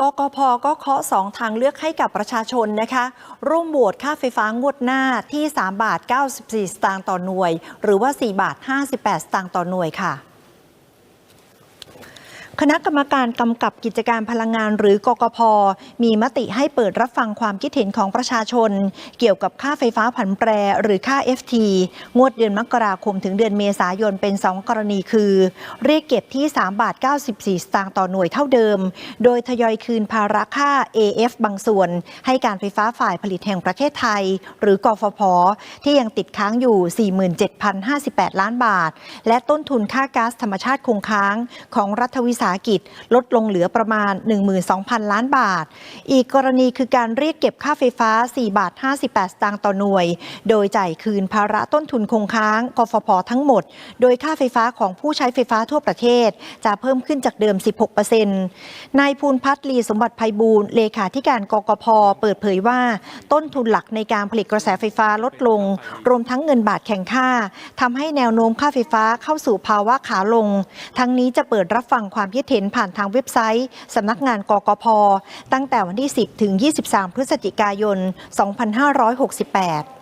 กกพก็เคาะสองทางเลือกให้กับประชาชนนะคะ ร่วมโหวตค่าไฟฟ้างวดหน้าที่ 3 บาท 94 สตางค์ต่อหน่วย หรือว่า 4 บาท 58 สตางค์ต่อหน่วยค่ะ คณะกรรมการกำกับกิจการพลังงานหรือกกพ มีมติให้เปิดรับฟังความคิดเห็นของประชาชน เกี่ยวกับค่าไฟฟ้าผันแปร หรือค่า FT งวดเดือนมกราคมถึงเดือนเมษายนเป็น 2 กรณีคือ เรียกเก็บที่ 3 บาท 94 สตางค์ต่อหน่วยเท่าเดิม โดยทยอยคืนภาระค่า AF บางส่วน ให้การไฟฟ้าฝ่ายผลิตแห่งประเทศไทย หรือกฟผ ที่ยังติดค้างอยู่ 47,058 ล้านบาท และต้นทุนค่าก๊าซธรรมชาติคงค้างของรัฐวิสาหกิจ ลดลงเหลือประมาณ 12,000 ล้านบาท อีกกรณีคือการเรียกเก็บค่าไฟฟ้า 4 บาท 58 สตางค์ต่อหน่วย โดยจ่ายคืนภาระต้นทุนคงค้างกฟผทั้งหมด โดยค่าไฟฟ้าของผู้ใช้ไฟฟ้าทั่วประเทศ จะเพิ่มขึ้นจากเดิม 16%นายภูลพัฒน์ลีสมบัติไพบูลเลขาธิการกกพเปิดเผยว่า ต้นทุนหลักในการผลิตกระแสไฟฟ้าลดลง รวมทั้งเงินบาทแข่งค่าทำให้แนวโน้มค่าไฟฟ้าเข้าสู่ภาวะขาลง ทั้งนี้จะเปิดรับฟังความคิดเห็นผ่านทางเว็บไซต์สำนักงานกกพ ตั้งแต่วันที่ 10 ถึง 23 พฤศจิกายน 2568